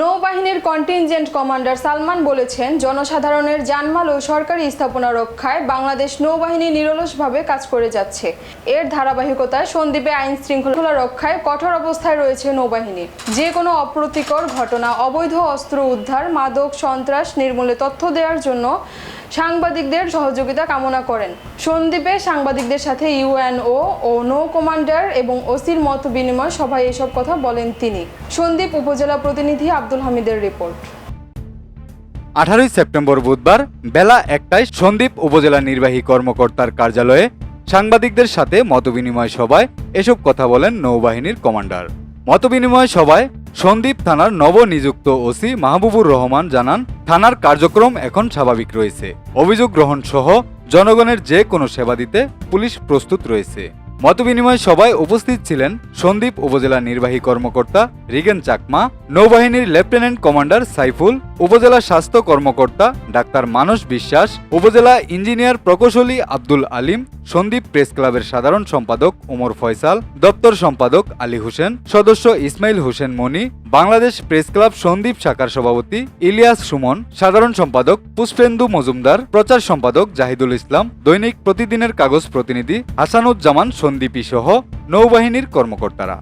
নৌবাহিনীর contingent commander Salman বলেছেন, জনসাধারণের জানমাল ও সরকারি স্থাপনা রক্ষায় বাংলাদেশ নৌবাহিনী নিরলসভাবে কাজ করে যাচ্ছে। এর ধারাবাহিকতায় সন্দ্বীপে আইন শৃঙ্খলা রক্ষায় কঠোর অবস্থায় রয়েছে নৌবাহিনী। যে কোনো অপ্রতিকর ঘটনা, অবৈধ অস্ত্র উদ্ধার, মাদক সন্ত্রাস, নির্মূলে তথ্য দেওয়ার জন্য সাংবাদিকদের সহযোগিতা কামনা করেন। সন্দ্বীপে সাংবাদিকদের সাথে ইউএনও ও নৌ কমান্ডার এবং ওসির মত বিনিময় সভায় এসব কথা বলেন তিনি। সন্দ্বীপ উপজেলা প্রতিনিধি আব্দুল হামিদের রিপোর্ট। আঠারোই সেপ্টেম্বর বুধবার বেলা একটায় সন্দ্বীপ উপজেলা নির্বাহী কর্মকর্তার কার্যালয়ে সাংবাদিকদের সাথে মতবিনিময় সভায় এসব কথা বলেন নৌবাহিনীর কমান্ডার। মতবিনিময় সভায় সন্দ্বীপ থানার নবনিযুক্ত ওসি মাহবুবুর রহমান জানান, থানার কার্যক্রম এখন স্বাভাবিক রয়েছে। অভিযোগ গ্রহণ সহ জনগণের যে কোনো সেবা দিতে পুলিশ প্রস্তুত রয়েছে। মতবিনিময় সভায় উপস্থিত ছিলেন সন্দীপ উপজেলা নির্বাহী কর্মকর্তা রিগেন চাকমা, নৌবাহিনীর লেফটেন্যান্ট কমান্ডার সাইফুল, উপজেলা স্বাস্থ্য কর্মকর্তা ডাক্তার মানস বিশ্বাস, উপজেলা ইঞ্জিনিয়ার প্রকৌশলী আব্দুল আলিম সন্দ্বীপ প্রেস ক্লাবের সাধারণ সম্পাদক ওমর ফয়সাল, দপ্তর সম্পাদক আলী হোসেন, সদস্য ইসমাইল হোসেন মনি বাংলাদেশ প্রেস ক্লাব সন্দীপ শাখার সভাপতি ইলিয়াস সুমন, সাধারণ সম্পাদক পুষ্পেন্দু মজুমদার, প্রচার সম্পাদক জাহিদুল ইসলাম, দৈনিক প্রতিদিনের কাগজ প্রতিনিধি হাসানুজ্জামান সন্দীপী সহ নৌবাহিনীর কর্মকর্তারা।